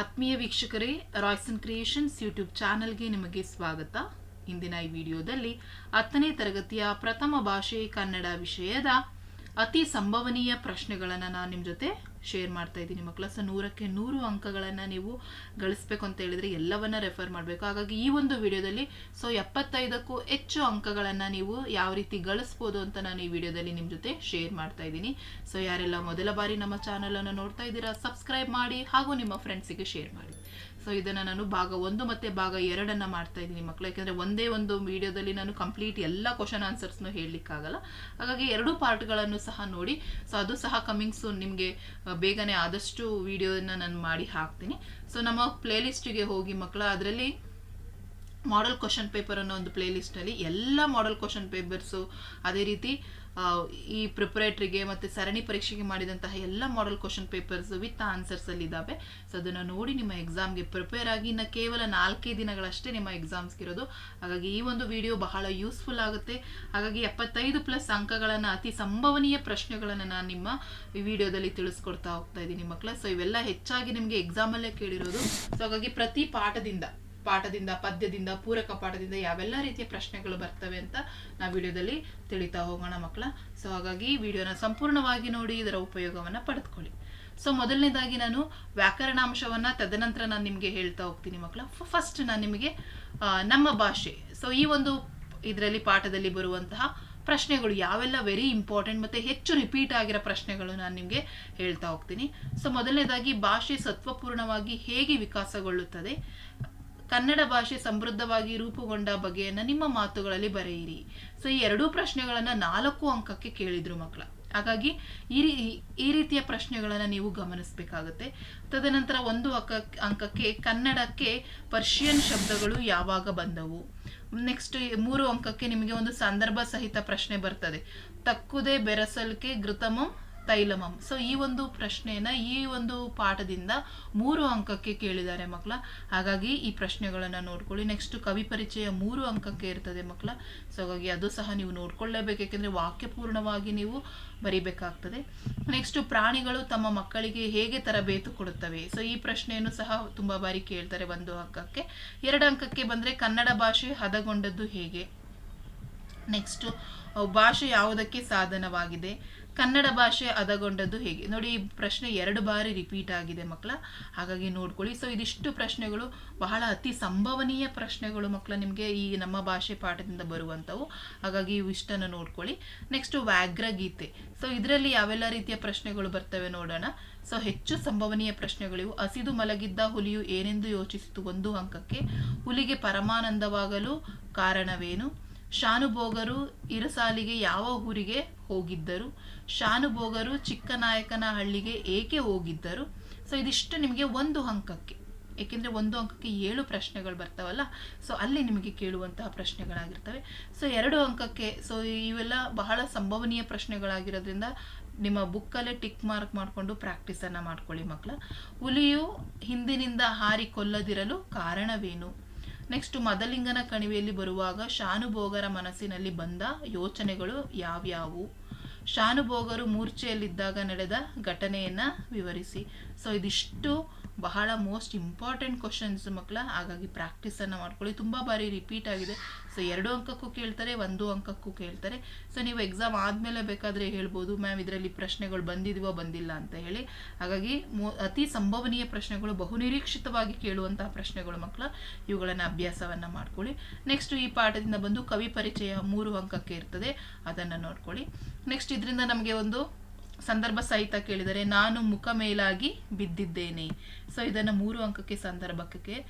ಆತ್ಮೀಯ ವೀಕ್ಷಕರೇ Royson creations YouTube ಚಾನೆಲ್ಗೆ ನಿಮಗೆ ಸ್ವಾಗತ. ಇಂದಿನ ಈ ವಿಡಿಯೋದಲ್ಲಿ ಹತ್ತನೇ ತರಗತಿಯ ಪ್ರಥಮ ಭಾಷೆ ಕನ್ನಡ ವಿಷಯದ ಅತಿ ಸಂಭವನೀಯ ಪ್ರಶ್ನೆಗಳನ್ನು ನಾನು ನಿಮ್ಮ ಜೊತೆ ಶೇರ್ ಮಾಡ್ತಾ ಇದ್ದೀನಿ ಮಕ್ಕಳ. ಸೊ ನೂರಕ್ಕೆ ನೂರು ಅಂಕಗಳನ್ನು ನೀವು ಗಳಿಸ್ಬೇಕು ಅಂತ ಹೇಳಿದ್ರೆ ಎಲ್ಲವನ್ನ ರೆಫರ್ ಮಾಡಬೇಕು. ಹಾಗಾಗಿ ಈ ಒಂದು ವಿಡಿಯೋದಲ್ಲಿ ಸೊ ಎಪ್ಪತ್ತೈದಕ್ಕೂ ಹೆಚ್ಚು ಅಂಕಗಳನ್ನು ನೀವು ಯಾವ ರೀತಿ ಗಳಿಸ್ಬೋದು ಅಂತ ನಾನು ಈ ವಿಡಿಯೋದಲ್ಲಿ ನಿಮ್ಮ ಜೊತೆ ಶೇರ್ ಮಾಡ್ತಾ ಇದ್ದೀನಿ. ಸೊ ಯಾರೆಲ್ಲ ಮೊದಲ ಬಾರಿ ನಮ್ಮ ಚಾನಲನ್ನು ನೋಡ್ತಾ ಇದ್ದೀರಾ ಸಬ್ಸ್ಕ್ರೈಬ್ ಮಾಡಿ ಹಾಗೂ ನಿಮ್ಮ ಫ್ರೆಂಡ್ಸಿಗೆ ಶೇರ್ ಮಾಡಿ. ಸೊ ಇದನ್ನು ನಾನು ಭಾಗ ಒಂದು ಮತ್ತು ಭಾಗ ಎರಡನ್ನು ಮಾಡ್ತಾ ಇದ್ದೀನಿ ಮಕ್ಕಳು ಯಾಕೆಂದರೆ ಒಂದೇ ಒಂದು ವಿಡಿಯೋದಲ್ಲಿ ನಾನು ಕಂಪ್ಲೀಟ್ ಎಲ್ಲ ಕ್ವಶನ್ ಆನ್ಸರ್ಸ್ನು ಹೇಳಲಿಕ್ಕಾಗಲ್ಲ ಹಾಗಾಗಿ ಎರಡು ಪಾರ್ಟ್ಗಳನ್ನು ಸಹ ನೋಡಿ. ಸೊ ಅದು ಸಹ ಕಮಿಂಗ್ ಸೂನ್ ನಿಮಗೆ ಬೇಗನೆ ಆದಷ್ಟು ವಿಡಿಯೋನ ನಾನು ಮಾಡಿ ಹಾಕ್ತೀನಿ. ಸೊ ನಮ್ಮ ಪ್ಲೇಲಿಸ್ಟಿಗೆ ಹೋಗಿ ಮಕ್ಕಳ ಅದರಲ್ಲಿ ಮಾಡಲ್ ಕ್ವಶನ್ ಪೇಪರ್ ಅನ್ನೋ ಒಂದು ಪ್ಲೇಲಿಸ್ಟಲ್ಲಿ ಎಲ್ಲ ಮಾಡಲ್ ಕ್ವಶನ್ ಪೇಪರ್ಸು ಅದೇ ರೀತಿ ಈ ಪ್ರಿಪರೇಟ್ರಿಗೆ ಮತ್ತು ಸರಣಿ ಪರೀಕ್ಷೆಗೆ ಮಾಡಿದಂತಹ ಎಲ್ಲ model question papers with answers ಅಲ್ಲಿ ಇದ್ದಾವೆ ಸೊ ಅದನ್ನು ನೋಡಿ ನಿಮ್ಮ ಎಕ್ಸಾಮ್ಗೆ ಪ್ರಿಪೇರ್ ಆಗಿ ಇನ್ನು ಕೇವಲ ನಾಲ್ಕೇ ದಿನಗಳಷ್ಟೇ ನಿಮ್ಮ ಎಕ್ಸಾಮ್ಸ್ಗೆ ಇರೋದು. ಹಾಗಾಗಿ ಈ ಒಂದು ವಿಡಿಯೋ ಬಹಳ ಯೂಸ್ಫುಲ್ ಆಗುತ್ತೆ. ಹಾಗಾಗಿ ಎಪ್ಪತ್ತೈದು ಪ್ಲಸ್ ಅಂಕಗಳನ್ನು, ಅತಿ ಸಂಭವನೀಯ ಪ್ರಶ್ನೆಗಳನ್ನು ನಾನು ನಿಮ್ಮ ಈ ವಿಡಿಯೋದಲ್ಲಿ ತಿಳಿಸ್ಕೊಡ್ತಾ ಹೋಗ್ತಾ ಇದ್ದೀನಿ ಮಕ್ಕಳ ಸೊ ಇವೆಲ್ಲ ಹೆಚ್ಚಾಗಿ ನಿಮಗೆ ಎಕ್ಸಾಮಲ್ಲೇ ಕೇಳಿರೋದು. ಸೊ ಹಾಗಾಗಿ ಪ್ರತಿ ಪಾಠದಿಂದ ಪಾಠದಿಂದ, ಪದ್ಯದಿಂದ, ಪೂರಕ ಪಾಠದಿಂದ ಯಾವೆಲ್ಲ ರೀತಿಯ ಪ್ರಶ್ನೆಗಳು ಬರ್ತವೆ ಅಂತ ನಾವು ವಿಡಿಯೋದಲ್ಲಿ ತಿಳಿತಾ ಹೋಗೋಣ ಮಕ್ಕಳ ಸೊ ಹಾಗಾಗಿ ವಿಡಿಯೋನ ಸಂಪೂರ್ಣವಾಗಿ ನೋಡಿ, ಇದರ ಉಪಯೋಗವನ್ನು ಪಡೆದುಕೊಳ್ಳಿ. ಸೊ ಮೊದಲನೇದಾಗಿ ನಾನು ವ್ಯಾಕರಣಾಂಶವನ್ನು ತದನಂತರ ನಾನು ನಿಮಗೆ ಹೇಳ್ತಾ ಹೋಗ್ತೀನಿ ಮಕ್ಕಳ ಫಸ್ಟ್ ನಾನು ನಿಮಗೆ ನಮ್ಮ ಭಾಷೆ. ಸೊ ಈ ಒಂದು ಇದರಲ್ಲಿ ಪಾಠದಲ್ಲಿ ಬರುವಂತಹ ಪ್ರಶ್ನೆಗಳು ಯಾವೆಲ್ಲ ವೆರಿ ಇಂಪಾರ್ಟೆಂಟ್ ಮತ್ತೆ ಹೆಚ್ಚು ರಿಪೀಟ್ ಆಗಿರೋ ಪ್ರಶ್ನೆಗಳು ನಾನು ನಿಮಗೆ ಹೇಳ್ತಾ ಹೋಗ್ತೀನಿ. ಸೊ ಮೊದಲನೇದಾಗಿ ಭಾಷೆ ಸತ್ವಪೂರ್ಣವಾಗಿ ಹೇಗೆ ವಿಕಾಸಗೊಳ್ಳುತ್ತದೆ? ಕನ್ನಡ ಭಾಷೆ ಸಮೃದ್ಧವಾಗಿ ರೂಪುಗೊಂಡ ಬಗೆಯನ್ನು ನಿಮ್ಮ ಮಾತುಗಳಲ್ಲಿ ಬರೆಯಿರಿ. ಸೊ ಈ ಎರಡೂ ಪ್ರಶ್ನೆಗಳನ್ನು ನಾಲ್ಕು ಅಂಕಕ್ಕೆ ಕೇಳಿದ್ರು ಮಕ್ಕಳ. ಹಾಗಾಗಿ ಈ ರೀ, ಈ ರೀತಿಯ ಪ್ರಶ್ನೆಗಳನ್ನು ನೀವು ಗಮನಿಸಬೇಕಾಗುತ್ತೆ. ತದನಂತರ ಒಂದು ಅಂಕ, ಅಂಕಕ್ಕೆ ಕನ್ನಡಕ್ಕೆ ಪರ್ಷಿಯನ್ ಶಬ್ದಗಳು ಯಾವಾಗ ಬಂದವು? ನೆಕ್ಸ್ಟ್ ಮೂರು ಅಂಕಕ್ಕೆ ನಿಮಗೆ ಒಂದು ಸಂದರ್ಭ ಸಹಿತ ಪ್ರಶ್ನೆ ಬರ್ತದೆ. ತಕ್ಕುದೇ ಬೆರಸಲ್ಕೆ ಘೃತಮಂ ತೈಲಮಂ. ಸೊ ಈ ಒಂದು ಪ್ರಶ್ನೆಯನ್ನ ಈ ಒಂದು ಪಾಠದಿಂದ ಮೂರು ಅಂಕಕ್ಕೆ ಕೇಳಿದ್ದಾರೆ ಮಕ್ಕಳ. ಹಾಗಾಗಿ ಈ ಪ್ರಶ್ನೆಗಳನ್ನು ನೋಡ್ಕೊಳ್ಳಿ. ನೆಕ್ಸ್ಟ್ ಕವಿ ಪರಿಚಯ ಮೂರು ಅಂಕಕ್ಕೆ ಇರ್ತದೆ ಮಕ್ಕಳ. ಸೊ ಹಾಗಾಗಿ ಅದು ಸಹ ನೀವು ನೋಡ್ಕೊಳ್ಳೇಬೇಕು. ಯಾಕೆಂದ್ರೆ ವಾಕ್ಯಪೂರ್ಣವಾಗಿ ನೀವು ಬರಿಬೇಕಾಗ್ತದೆ. ನೆಕ್ಸ್ಟ್ ಪ್ರಾಣಿಗಳು ತಮ್ಮ ಮಕ್ಕಳಿಗೆ ಹೇಗೆ ತರಬೇತು ಕೊಡುತ್ತವೆ? ಸೊ ಈ ಪ್ರಶ್ನೆಯನ್ನು ಸಹ ತುಂಬಾ ಬಾರಿ ಕೇಳ್ತಾರೆ ಒಂದು ಅಂಕಕ್ಕೆ. ಎರಡು ಅಂಕಕ್ಕೆ ಬಂದ್ರೆ ಕನ್ನಡ ಭಾಷೆ ಹದಗೊಂಡದ್ದು ಹೇಗೆ? ನೆಕ್ಸ್ಟ್ ಭಾಷೆ ಯಾವುದಕ್ಕೆ ಸಾಧನವಾಗಿದೆ? ಕನ್ನಡ ಭಾಷೆ ಹದಗೊಂಡದ್ದು ಹೇಗೆ? ನೋಡಿ, ಈ ಪ್ರಶ್ನೆ ಎರಡು ಬಾರಿ ರಿಪೀಟ್ ಆಗಿದೆ ಮಕ್ಕಳ. ಹಾಗಾಗಿ ನೋಡ್ಕೊಳ್ಳಿ. ಸೊ ಇದಿಷ್ಟು ಪ್ರಶ್ನೆಗಳು ಬಹಳ ಅತಿ ಸಂಭವನೀಯ ಪ್ರಶ್ನೆಗಳು ಮಕ್ಕಳ ನಿಮಗೆ ಈ ನಮ್ಮ ಭಾಷೆ ಪಾಠದಿಂದ ಬರುವಂಥವು. ಹಾಗಾಗಿ ಇಷ್ಟನ್ನು ನೋಡ್ಕೊಳ್ಳಿ. ನೆಕ್ಸ್ಟ್ ವ್ಯಾಘ್ರ ಗೀತೆ. ಸೊ ಇದರಲ್ಲಿ ಯಾವೆಲ್ಲ ರೀತಿಯ ಪ್ರಶ್ನೆಗಳು ಬರ್ತವೆ ನೋಡೋಣ. ಸೊ ಹೆಚ್ಚು ಸಂಭವನೀಯ ಪ್ರಶ್ನೆಗಳಿವು ಹಸಿದು ಮಲಗಿದ್ದ ಹುಲಿಯು ಏನೆಂದು ಯೋಚಿಸಿತು ಒಂದು ಅಂಕಕ್ಕೆ ಹುಲಿಗೆ ಪರಮಾನಂದವಾಗಲು ಕಾರಣವೇನು? ಶಾನುಭೋಗರು ಇರಸಾಲಿಗೆ ಯಾವ ಊರಿಗೆ ಹೋಗಿದ್ದರು? ಶಾನುಭೋಗರು ಚಿಕ್ಕನಾಯಕನ ಹಳ್ಳಿಗೆ ಏಕೆ ಹೋಗಿದ್ದರು? ಸೊ ಇದಿಷ್ಟು ನಿಮಗೆ ಒಂದು ಅಂಕಕ್ಕೆ. ಏಕೆಂದರೆ ಒಂದು ಅಂಕಕ್ಕೆ ಏಳು ಪ್ರಶ್ನೆಗಳು ಬರ್ತಾವಲ್ಲ ಸೊ ಅಲ್ಲಿ ನಿಮಗೆ ಕೇಳುವಂತಹ ಪ್ರಶ್ನೆಗಳಾಗಿರ್ತವೆ. ಸೊ ಎರಡು ಅಂಕಕ್ಕೆ ಸೊ ಇವೆಲ್ಲ ಬಹಳ ಸಂಭವನೀಯ ಪ್ರಶ್ನೆಗಳಾಗಿರೋದ್ರಿಂದ ನಿಮ್ಮ ಬುಕ್ಕಲ್ಲೇ ಟಿಕ್ ಮಾರ್ಕ್ ಮಾಡಿಕೊಂಡು ಪ್ರಾಕ್ಟೀಸನ್ನು ಮಾಡ್ಕೊಳ್ಳಿ ಮಕ್ಕಳ. ಹುಲಿಯು ಹಿಂದಿನಿಂದ ಹಾರಿ ಕೊಲ್ಲದಿರಲು ಕಾರಣವೇನು? ನೆಕ್ಸ್ಟ್ ಮದಲಿಂಗನ ಕಣಿವೆಯಲ್ಲಿ ಬರುವಾಗ ಶಾನುಭೋಗರ ಮನಸ್ಸಿನಲ್ಲಿ ಬಂದ ಯೋಚನೆಗಳು ಯಾವ್ಯಾವು? ಶಾನುಭೋಗರು ಮೂರ್ಛೆಯಲ್ಲಿದ್ದಾಗ ನಡೆದ ಘಟನೆಯನ್ನ ವಿವರಿಸಿ. ಸೊ ಇದಿಷ್ಟು ಬಹಳ ಮೋಸ್ಟ್ ಇಂಪಾರ್ಟೆಂಟ್ ಕ್ವಶನ್ಸ್ ಮಕ್ಕಳ ಹಾಗಾಗಿ ಪ್ರಾಕ್ಟೀಸನ್ನು ಮಾಡ್ಕೊಳ್ಳಿ. ತುಂಬ ಬಾರಿ ರಿಪೀಟ್ ಆಗಿದೆ. ಸೊ ಎರಡು ಅಂಕಕ್ಕೂ ಕೇಳ್ತಾರೆ, ಒಂದು ಅಂಕಕ್ಕೂ ಕೇಳ್ತಾರೆ. ಸೊ ನೀವು ಎಕ್ಸಾಮ್ ಆದಮೇಲೆ ಬೇಕಾದರೆ ಹೇಳ್ಬೋದು. ಮ್ಯಾಮ್ ಇದರಲ್ಲಿ ಪ್ರಶ್ನೆಗಳು ಬಂದಿದವೋ, ಬಂದಿಲ್ಲ ಅಂತ ಹೇಳಿ. ಹಾಗಾಗಿ ಅತಿ ಸಂಭವನೀಯ ಪ್ರಶ್ನೆಗಳು ಬಹುನಿರೀಕ್ಷಿತವಾಗಿ ಕೇಳುವಂತಹ ಪ್ರಶ್ನೆಗಳು ಮಕ್ಕಳ ಇವುಗಳನ್ನು ಅಭ್ಯಾಸವನ್ನು ಮಾಡ್ಕೊಳ್ಳಿ. ನೆಕ್ಸ್ಟ್ ಈ ಪಾಠದಿಂದ ಬಂದು ಕವಿ ಪರಿಚಯ ಮೂರು ಅಂಕಕ್ಕೆ ಇರ್ತದೆ. ಅದನ್ನು ನೋಡ್ಕೊಳ್ಳಿ. ನೆಕ್ಸ್ಟ್ ಇದರಿಂದ ನಮಗೆ ಒಂದು ಸಂದರ್ಭ ಸಹಿತ ಕೇಳಿದರೆ ನಾನು ಮುಖ ಮೇಲಾಗಿ ಬಿದ್ದಿದ್ದೇನೆ. ಸೊ ಇದನ್ನು ಮೂರು ಅಂಕಕ್ಕೆ ಸಂದರ್ಭಕ್ಕೆ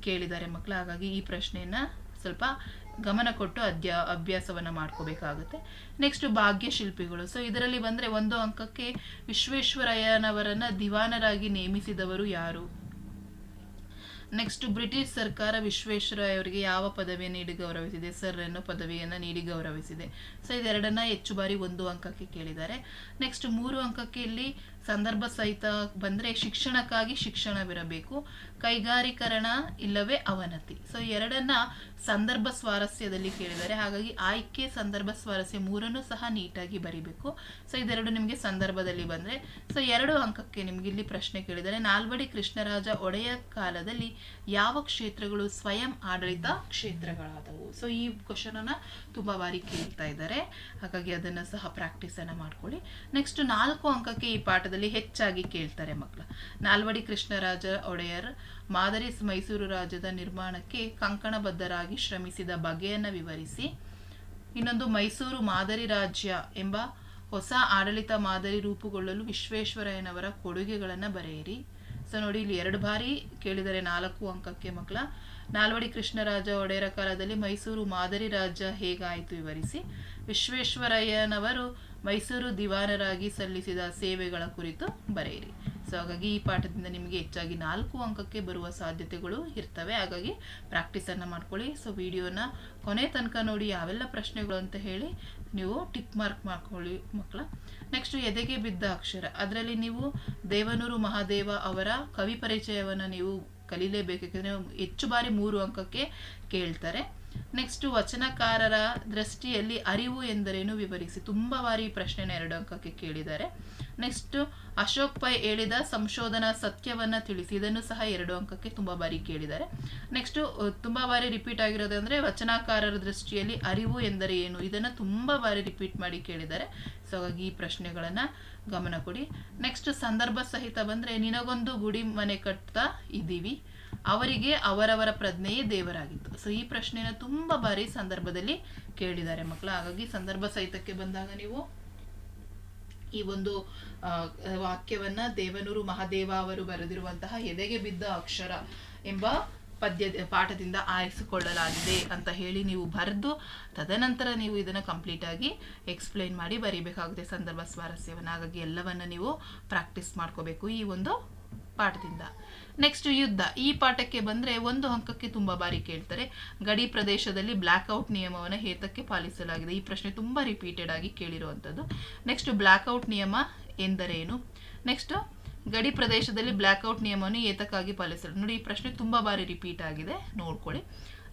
ಕೇಳಿದ್ದಾರೆ ಮಕ್ಕಳು. ಹಾಗಾಗಿ ಈ ಪ್ರಶ್ನೆಯನ್ನ ಸ್ವಲ್ಪ ಗಮನ ಕೊಟ್ಟು ಅಧ್ಯ ಅಭ್ಯಾಸವನ್ನು ಮಾಡ್ಕೋಬೇಕಾಗುತ್ತೆ. ನೆಕ್ಸ್ಟ್ ಭಾಗ್ಯಶಿಲ್ಪಿಗಳು. ಸೊ ಇದರಲ್ಲಿ ಬಂದರೆ ಒಂದು ಅಂಕಕ್ಕೆ ವಿಶ್ವೇಶ್ವರಯ್ಯನವರನ್ನು ದಿವಾನರಾಗಿ ನೇಮಿಸಿದವರು ಯಾರು? ನೆಕ್ಸ್ಟ್ ಬ್ರಿಟಿಷ್ ಸರ್ಕಾರ ವಿಶ್ವೇಶ್ವರಯ್ಯ ಅವರಿಗೆ ಯಾವ ಪದವಿಯನ್ನು ನೀಡಿ ಗೌರವಿಸಿದೆ? ಸರ್ ಅನ್ನೋ ಪದವಿಯನ್ನು ನೀಡಿ ಗೌರವಿಸಿದೆ. ಸೊ ಇದೆರಡನ್ನ ಹೆಚ್ಚು ಬಾರಿ ಒಂದು ಅಂಕಕ್ಕೆ ಕೇಳಿದ್ದಾರೆ. ನೆಕ್ಸ್ಟ್ ಮೂರು ಅಂಕಕ್ಕೆ ಇಲ್ಲಿ ಸಂದರ್ಭ ಸಹಿತ ಬಂದರೆ ಶಿಕ್ಷಣಕ್ಕಾಗಿ ಶಿಕ್ಷಣವಿರಬೇಕು. ಕೈಗಾರೀಕರಣ ಇಲ್ಲವೇ ಅವನತಿ. ಸೊ ಎರಡನ್ನ ಸಂದರ್ಭ ಸ್ವಾರಸ್ಯದಲ್ಲಿ ಕೇಳಿದ್ದಾರೆ ಹಾಗಾಗಿ ಆಯ್ಕೆ ಸಂದರ್ಭ ಸ್ವಾರಸ್ಯ ಮೂರನ್ನು ಸಹ ನೀಟಾಗಿ ಬರಿಬೇಕು. ಸೊ ಇದೆರಡು ನಿಮಗೆ ಸಂದರ್ಭದಲ್ಲಿ ಬಂದರೆ ಸೊ ಎರಡು ಅಂಕಕ್ಕೆ ನಿಮ್ಗೆ ಇಲ್ಲಿ ಪ್ರಶ್ನೆ ಕೇಳಿದ್ದಾರೆ ನಾಲ್ವಡಿ ಕೃಷ್ಣರಾಜ ಒಡೆಯ ಕಾಲದಲ್ಲಿ ಯಾವ ಕ್ಷೇತ್ರಗಳು ಸ್ವಯಂ ಆಡಳಿತ ಕ್ಷೇತ್ರಗಳಾದವು? ಸೊ ಈ ಕ್ವಶನನ್ನು ತುಂಬಾ ಬಾರಿ ಕೇಳ್ತಾ ಇದ್ದಾರೆ. ಹಾಗಾಗಿ ಅದನ್ನ ಸಹ ಪ್ರಾಕ್ಟೀಸ್ ಅನ್ನ ಮಾಡ್ಕೊಳ್ಳಿ. ನೆಕ್ಸ್ಟ್ ನಾಲ್ಕು ಅಂಕಕ್ಕೆ ಈ ಪಾಠದಲ್ಲಿ ಹೆಚ್ಚಾಗಿ ಕೇಳ್ತಾರೆ ಮಕ್ಕಳ. ನಾಲ್ವಡಿ ಕೃಷ್ಣರಾಜ ಒಡೆಯರ್ ಮಾದರಿ ಮೈಸೂರು ರಾಜ್ಯದ ನಿರ್ಮಾಣಕ್ಕೆ ಕಂಕಣಬದ್ಧರಾಗಿ ಶ್ರಮಿಸಿದ ಬಗೆಯನ್ನು ವಿವರಿಸಿ. ಇನ್ನೊಂದು ಮೈಸೂರು ಮಾದರಿ ರಾಜ್ಯ ಎಂಬ ಹೊಸ ಆಡಳಿತ ಮಾದರಿ ರೂಪುಗೊಳ್ಳಲು ವಿಶ್ವೇಶ್ವರಯ್ಯನವರ ಕೊಡುಗೆಗಳನ್ನು ಬರೆಯಿರಿ. ಸೊ ನೋಡಿ ಇಲ್ಲಿ ಎರಡು ಬಾರಿ ಕೇಳಿದರೆ ನಾಲ್ಕು ಅಂಕಕ್ಕೆ ಮಕ್ಕಳ. ನಾಲ್ವಡಿ ಕೃಷ್ಣರಾಜ ಒಡೆಯರ ಕಾಲದಲ್ಲಿ ಮೈಸೂರು ಮಾದರಿ ರಾಜ್ಯ ಹೇಗಾಯಿತು ವಿವರಿಸಿ. ವಿಶ್ವೇಶ್ವರಯ್ಯನವರು ಮೈಸೂರು ದಿವಾನರಾಗಿ ಸಲ್ಲಿಸಿದ ಸೇವೆಗಳ ಕುರಿತು ಬರೆಯಿರಿ. ಸೊ, ಹಾಗಾಗಿ ಈ ಪಾಠದಿಂದ ನಿಮಗೆ ಹೆಚ್ಚಾಗಿ ನಾಲ್ಕು ಅಂಕಕ್ಕೆ ಬರುವ ಸಾಧ್ಯತೆಗಳು ಇರ್ತವೆ. ಹಾಗಾಗಿ ಪ್ರಾಕ್ಟೀಸನ್ನು ಮಾಡ್ಕೊಳ್ಳಿ. ಸೊ, ವಿಡಿಯೋನ ಕೊನೆ ತನಕ ನೋಡಿ, ಯಾವೆಲ್ಲ ಪ್ರಶ್ನೆಗಳು ಅಂತ ಹೇಳಿ ನೀವು ಟಿಕ್ ಮಾರ್ಕ್ ಮಾಡ್ಕೊಳ್ಳಿ ಮಕ್ಕಳ. ನೆಕ್ಸ್ಟ್ ಎದೆಗೆ ಬಿದ್ದ ಅಕ್ಷರ. ಅದರಲ್ಲಿ ನೀವು ದೇವನೂರು ಮಹಾದೇವ ಅವರ ಕವಿ ಪರಿಚಯವನ್ನು ನೀವು ಕಲೀಲೇಬೇಕು ಯಾಕಂದರೆ ಹೆಚ್ಚು ಬಾರಿ ಮೂರು ಅಂಕಕ್ಕೆ ಕೇಳ್ತಾರೆ. ನೆಕ್ಸ್ಟ್ ವಚನಕಾರರ ದೃಷ್ಟಿಯಲ್ಲಿ ಅರಿವು ಎಂದರೇನು ವಿವರಿಸಿ. ತುಂಬ ಬಾರಿ ಈ ಪ್ರಶ್ನೆನ ಎರಡು ಅಂಕಕ್ಕೆ ಕೇಳಿದ್ದಾರೆ. ನೆಕ್ಸ್ಟ್ ಅಶೋಕ್ ಪೈ ಹೇಳಿದ ಸಂಶೋಧನಾ ಸತ್ಯವನ್ನು ತಿಳಿಸಿ. ಇದನ್ನು ಸಹ ಎರಡು ಅಂಕಕ್ಕೆ ತುಂಬ ಬಾರಿ ಕೇಳಿದ್ದಾರೆ. ನೆಕ್ಸ್ಟ್ ತುಂಬ ಬಾರಿ ರಿಪೀಟ್ ಆಗಿರೋದಂದ್ರೆ ವಚನಕಾರರ ದೃಷ್ಟಿಯಲ್ಲಿ ಅರಿವು ಎಂದರೆ ಏನು ಇದನ್ನು ತುಂಬ ಬಾರಿ ರಿಪೀಟ್ ಮಾಡಿ ಕೇಳಿದ್ದಾರೆ. ಸೊ ಹಾಗಾಗಿ ಈ ಪ್ರಶ್ನೆಗಳನ್ನು ಗಮನ ಕೊಡಿ. ನೆಕ್ಸ್ಟ್ ಸಂದರ್ಭ ಸಹಿತ ಬಂದರೆ, ನಿನಗೊಂದು ಗುಡಿ ಮನೆ ಕಟ್ತಾ ಇದ್ದೀವಿ. ಅವರಿಗೆ ಅವರವರ ಪ್ರಜ್ಞೆಯೇ ದೇವರಾಗಿತ್ತು. ಸೊ ಈ ಪ್ರಶ್ನೆನ ತುಂಬ ಬಾರಿ ಸಂದರ್ಭದಲ್ಲಿ ಕೇಳಿದ್ದಾರೆ ಮಕ್ಕಳು. ಹಾಗಾಗಿ ಸಂದರ್ಭ ಸಹಿತಕ್ಕೆ ಬಂದಾಗ ನೀವು ಈ ಒಂದು ವಾಕ್ಯವನ್ನ ದೇವನೂರು ಮಹಾದೇವ ಅವರು ಬರೆದಿರುವಂತಹ ಎದೆಗೆ ಬಿದ್ದ ಅಕ್ಷರ ಎಂಬ ಪದ್ಯ, ಪಾಠದಿಂದ ಆರಿಸಿಕೊಳ್ಳಲಾಗಿದೆ ಅಂತ ಹೇಳಿ ನೀವು ಬರೆದು ತದನಂತರ ನೀವು ಇದನ್ನು ಕಂಪ್ಲೀಟ್ ಆಗಿ ಎಕ್ಸ್ಪ್ಲೈನ್ ಮಾಡಿ ಬರೀಬೇಕಾಗುತ್ತೆ ಸಂದರ್ಭ ಸ್ವಾರಸ್ಯವನ್ನು. ಹಾಗಾಗಿ ಎಲ್ಲವನ್ನ ನೀವು ಪ್ರಾಕ್ಟೀಸ್ ಮಾಡ್ಕೋಬೇಕು ಈ ಒಂದು ಪಾಠದಿಂದ. ನೆಕ್ಸ್ಟ್ ಯುದ್ಧ. ಈ ಪಾಠಕ್ಕೆ ಬಂದರೆ ಒಂದು ಅಂಕಕ್ಕೆ ತುಂಬ ಬಾರಿ ಕೇಳ್ತಾರೆ. ಗಡಿ ಪ್ರದೇಶದಲ್ಲಿ ಬ್ಲ್ಯಾಕ್ಔಟ್ ನಿಯಮವನ್ನು ಹೇತಕ್ಕೆ ಪಾಲಿಸಲಾಗಿದೆ. ಈ ಪ್ರಶ್ನೆ ತುಂಬ ರಿಪೀಟೆಡ್ ಆಗಿ ಕೇಳಿರುವಂಥದ್ದು ನೆಕ್ಸ್ಟ್ ಬ್ಲ್ಯಾಕ್ಔಟ್ ನಿಯಮ ಎಂದರೇನು? ನೆಕ್ಸ್ಟ್ ಗಡಿ ಪ್ರದೇಶದಲ್ಲಿ ಬ್ಲ್ಯಾಕ್ಔಟ್ ನಿಯಮವನ್ನು ಏತಕ್ಕಾಗಿ ಪಾಲಿಸಲು ನೋಡಿ, ಈ ಪ್ರಶ್ನೆ ತುಂಬ ಬಾರಿ ರಿಪೀಟ್ ಆಗಿದೆ. ನೋಡ್ಕೊಳ್ಳಿ.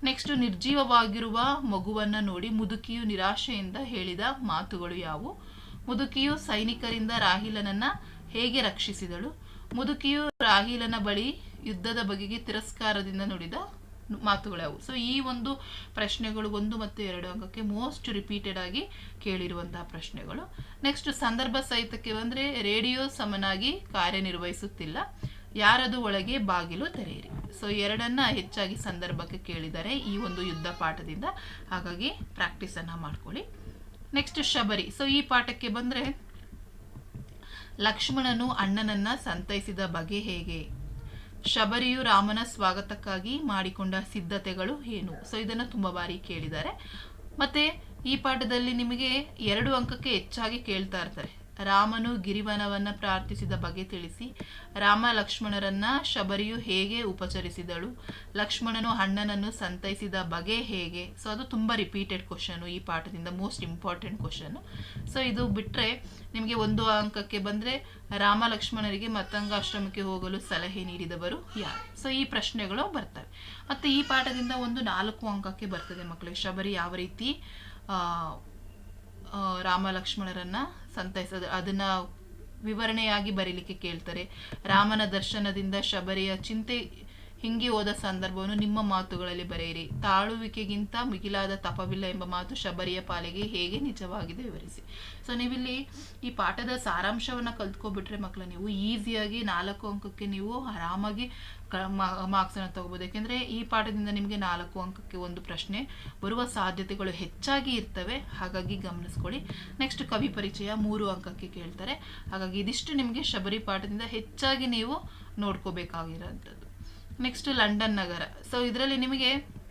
ನೆಕ್ಸ್ಟ್ ನಿರ್ಜೀವವಾಗಿರುವ ಮಗುವನ್ನ ನೋಡಿ ಮುದುಕಿಯು ನಿರಾಶೆಯಿಂದ ಹೇಳಿದ ಮಾತುಗಳು ಯಾವುವು? ಮುದುಕಿಯು ಸೈನಿಕರಿಂದ ರಾಹಿಲನನ್ನ ಹೇಗೆ ರಕ್ಷಿಸಿದಳು? ಮುದುಕಿಯು ರಾಹಿಲನ ಬಳಿ ಯುದ್ಧದ ಬಗೆಗೆ ತಿರಸ್ಕಾರದಿಂದ ನುಡಿದ ಮಾತುಗಳವು ಸೊ ಈ ಒಂದು ಪ್ರಶ್ನೆಗಳು ಒಂದು ಮತ್ತು ಎರಡು ಅಂಗಕ್ಕೆ ಮೋಸ್ಟ್ ರಿಪೀಟೆಡ್ ಆಗಿ ಕೇಳಿರುವಂತಹ ಪ್ರಶ್ನೆಗಳು. ನೆಕ್ಸ್ಟ್ ಸಂದರ್ಭ ಸಹಿತಕ್ಕೆ ಬಂದರೆ ರೇಡಿಯೋ ಸಮನಾಗಿ ಕಾರ್ಯನಿರ್ವಹಿಸುತ್ತಿಲ್ಲ. ಯಾರದು ಒಳಗೆ ಬಾಗಿಲು ತೆರೆಯಿರಿ. ಸೊ ಎರಡನ್ನ ಹೆಚ್ಚಾಗಿ ಸಂದರ್ಭಕ್ಕೆ ಕೇಳಿದ್ದಾರೆ ಈ ಒಂದು ಯುದ್ಧ ಪಾಠದಿಂದ ಹಾಗಾಗಿ ಪ್ರಾಕ್ಟೀಸನ್ನು ಮಾಡ್ಕೊಳ್ಳಿ. ನೆಕ್ಸ್ಟ್ ಶಬರಿ. ಸೊ ಈ ಪಾಠಕ್ಕೆ ಬಂದರೆ ಲಕ್ಷ್ಮಣನು ಅಣ್ಣನನ್ನ ಸಂತೈಸಿದ ಬಗೆ ಹೇಗೆ? ಶಬರಿಯು ರಾಮನ ಸ್ವಾಗತಕ್ಕಾಗಿ ಮಾಡಿಕೊಂಡ ಸಿದ್ಧತೆಗಳು ಏನು? ಸೊ ಇದನ್ನು ತುಂಬ ಬಾರಿ ಕೇಳಿದ್ದಾರೆ. ಮತ್ತೆ ಈ ಪಾಠದಲ್ಲಿ ನಿಮಗೆ ಎರಡು ಅಂಕಕ್ಕೆ ಹೆಚ್ಚಾಗಿ ಕೇಳ್ತಾ ಇರ್ತಾರೆ. ರಾಮನು ಗಿರಿವನವನ್ನ ಪ್ರಾರ್ಥಿಸಿದ ಬಗೆ ತಿಳಿಸಿ. ರಾಮ ಲಕ್ಷ್ಮಣರನ್ನ ಶಬರಿಯು ಹೇಗೆ ಉಪಚರಿಸಿದಳು? ಲಕ್ಷ್ಮಣನು ಅಣ್ಣನನ್ನು ಸಂತೈಸಿದ ಬಗೆ ಹೇಗೆ? ಸೊ ಅದು ತುಂಬ ರಿಪೀಟೆಡ್ ಕ್ವಶನು ಈ ಪಾಠದಿಂದ ಮೋಸ್ಟ್ ಇಂಪಾರ್ಟೆಂಟ್ ಕ್ವಶನ್ ಸೊ ಇದು ಬಿಟ್ಟರೆ ನಿಮಗೆ ಒಂದು ಅಂಕಕ್ಕೆ ಬಂದರೆ ರಾಮ ಲಕ್ಷ್ಮಣರಿಗೆ ಮತ್ತಂಗಾಶ್ರಮಕ್ಕೆ ಹೋಗಲು ಸಲಹೆ ನೀಡಿದವರು ಯಾರು? ಸೊ ಈ ಪ್ರಶ್ನೆಗಳು ಬರ್ತವೆ. ಮತ್ತು ಈ ಪಾಠದಿಂದ ಒಂದು ನಾಲ್ಕು ಅಂಕಕ್ಕೆ ಬರ್ತದೆ ಮಕ್ಕಳಿಗೆ ಶಬರಿ ಯಾವ ರೀತಿ ರಾಮ ಲಕ್ಷ್ಮಣರನ್ನ ಸಂತೈಸೋದು ಅದನ್ನ ವಿವರಣೆಯಾಗಿ ಬರೀಲಿಕ್ಕೆ ಕೇಳ್ತಾರೆ. ರಾಮನ ದರ್ಶನದಿಂದ ಶಬರಿಯ ಚಿಂತೆ ಹಿಂಗೆ ಹೋದ ಸಂದರ್ಭವನ್ನು ನಿಮ್ಮ ಮಾತುಗಳಲ್ಲಿ ಬರೆಯಿರಿ. ತಾಳುವಿಕೆಗಿಂತ ಮಿಗಿಲಾದ ತಪವಿಲ್ಲ ಎಂಬ ಮಾತು ಶಬರಿಯ ಪಾಲಿಗೆ ಹೇಗೆ ನಿಜವಾಗಿದೆ ವಿವರಿಸಿ. ಸೊ ನೀವಿಲ್ಲಿ ಈ ಪಾಠದ ಸಾರಾಂಶವನ್ನು ಕಲ್ತ್ಕೊಬಿಟ್ರೆ ಮಕ್ಕಳು ನೀವು ಈಸಿಯಾಗಿ ನಾಲ್ಕು ಅಂಕಕ್ಕೆ ನೀವು ಆರಾಮಾಗಿ ಮಾರ್ಕ್ಸನ್ನು ತಗೋಬೋದು. ಯಾಕೆಂದರೆ ಈ ಪಾಠದಿಂದ ನಿಮಗೆ ನಾಲ್ಕು ಅಂಕಕ್ಕೆ ಒಂದು ಪ್ರಶ್ನೆ ಬರುವ ಸಾಧ್ಯತೆಗಳು ಹೆಚ್ಚಾಗಿ ಇರ್ತವೆ. ಹಾಗಾಗಿ ಗಮನಿಸ್ಕೊಳ್ಳಿ. ನೆಕ್ಸ್ಟ್ ಕವಿ ಪರಿಚಯ ಮೂರು ಅಂಕಕ್ಕೆ ಕೇಳ್ತಾರೆ. ಹಾಗಾಗಿ ಇದಿಷ್ಟು ನಿಮಗೆ ಶಬರಿ ಪಾಠದಿಂದ ಹೆಚ್ಚಾಗಿ ನೀವು ನೋಡ್ಕೋಬೇಕಾಗಿರೋಂಥದ್ದು. ನೆಕ್ಸ್ಟ್ ಲಂಡನ್ ನಗರ. ಸೊ ಇದರಲ್ಲಿ ನಿಮಗೆ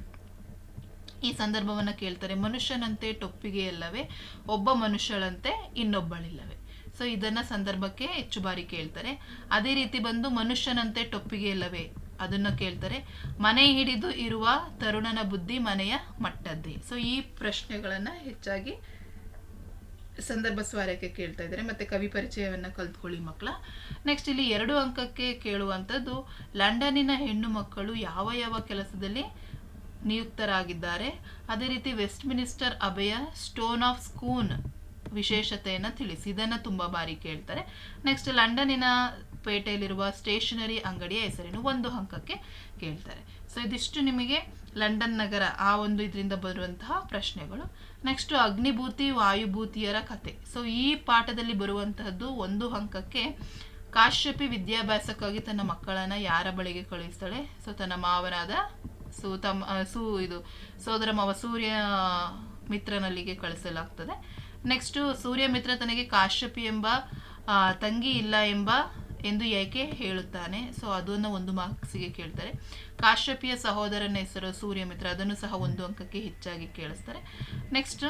ಈ ಸಂದರ್ಭವನ್ನು ಕೇಳ್ತಾರೆ. ಮನುಷ್ಯನಂತೆ ಟೊಪ್ಪಿಗೆ ಅಲ್ಲವೇ ಒಬ್ಬ ಮನುಷ್ಯಳಂತೆ ಇನ್ನೊಬ್ಬಳಿಲ್ಲವೇ. ಸೊ ಇದನ್ನ ಸಂದರ್ಭಕ್ಕೆ ಹೆಚ್ಚು ಬಾರಿ ಕೇಳ್ತಾರೆ. ಅದೇ ರೀತಿ ಬಂದು ಮನುಷ್ಯನಂತೆ ಟೊಪ್ಪಿಗೆ ಇಲ್ಲವೇ ಅದನ್ನ ಕೇಳ್ತಾರೆ. ಮನೆ ಹಿಡಿದು ಇರುವ ತರುಣನ ಬುದ್ಧಿ ಮನೆಯ ಮಟ್ಟದ್ದೇ. ಸೊ ಈ ಪ್ರಶ್ನೆಗಳನ್ನ ಹೆಚ್ಚಾಗಿ ಸಂದರ್ಭ ಸ್ವಾರಕ್ಕೆ ಕೇಳ್ತಾ ಇದ್ದಾರೆ. ಮತ್ತೆ ಕವಿ ಪರಿಚಯವನ್ನು ಕಲ್ತ್ಕೊಳ್ಳಿ ಮಕ್ಕಳ. ನೆಕ್ಸ್ಟ್ ಇಲ್ಲಿ ಎರಡು ಅಂಕಕ್ಕೆ ಕೇಳುವಂಥದ್ದು, ಲಂಡನ್ನಿನ ಹೆಣ್ಣು ಮಕ್ಕಳು ಯಾವ ಯಾವ ಕೆಲಸದಲ್ಲಿ ನಿಯುಕ್ತರಾಗಿದ್ದಾರೆ? ಅದೇ ರೀತಿ Westminster Abbey, Stone of Scone ವಿಶೇಷತೆಯನ್ನು ತಿಳಿಸಿ. ಇದನ್ನು ತುಂಬ ಬಾರಿ ಕೇಳ್ತಾರೆ. ನೆಕ್ಸ್ಟ್ ಲಂಡನ್ನಿನ ಪೇಟೆಯಲ್ಲಿರುವ ಸ್ಟೇಷನರಿ ಅಂಗಡಿಯ ಹೆಸರೇನು ಒಂದು ಅಂಕಕ್ಕೆ ಕೇಳ್ತಾರೆ. ಸೊ ಇದಿಷ್ಟು ನಿಮಗೆ ಲಂಡನ್ ನಗರ, ಆ ಒಂದು ಇದರಿಂದ ಬರುವಂತಹ ಪ್ರಶ್ನೆಗಳು. ನೆಕ್ಸ್ಟ್ ಅಗ್ನಿಭೂತಿ ವಾಯುಭೂತಿಯರ ಕತೆ. ಸೊ ಈ ಪಾಠದಲ್ಲಿ ಬರುವಂತಹದ್ದು ಒಂದು ಅಂಕಕ್ಕೆ ಕಾಶ್ಯಪಿ ವಿದ್ಯಾಭ್ಯಾಸಕ್ಕಾಗಿ ತನ್ನ ಮಕ್ಕಳನ್ನ ಯಾರ ಬಳಿಗೆ ಕಳುಹಿಸ್ತಾಳೆ ಸೊ ತನ್ನ ಮಾವನಾದ ಸೂತಮ್ಮ ಆ, ಇದು ಸೋದರ ಮಾವ ಸೂರ್ಯ ಮಿತ್ರನಲ್ಲಿಗೆ ಕಳಿಸಲಾಗ್ತದೆ. ನೆಕ್ಸ್ಟ್ ಸೂರ್ಯ ಮಿತ್ರ ತನಗೆ ಕಾಶ್ಯಪಿ ಎಂಬ ತಂಗಿ ಇಲ್ಲ ಎಂಬ ಎಂದು ಏಕೆ ಹೇಳುತ್ತಾನೆ? ಸೊ ಅದನ್ನು ಒಂದು ಮಾರ್ಕ್ಸಿಗೆ ಕೇಳ್ತಾರೆ. ಕಾಶ್ಯಪಿಯ ಸಹೋದರನ ಹೆಸರು ಸೂರ್ಯಮಿತ್ರ, ಅದನ್ನು ಸಹ ಒಂದು ಅಂಕಕ್ಕೆ ಹೆಚ್ಚಾಗಿ ಕೇಳಿಸ್ತಾರೆ. ನೆಕ್ಸ್ಟ್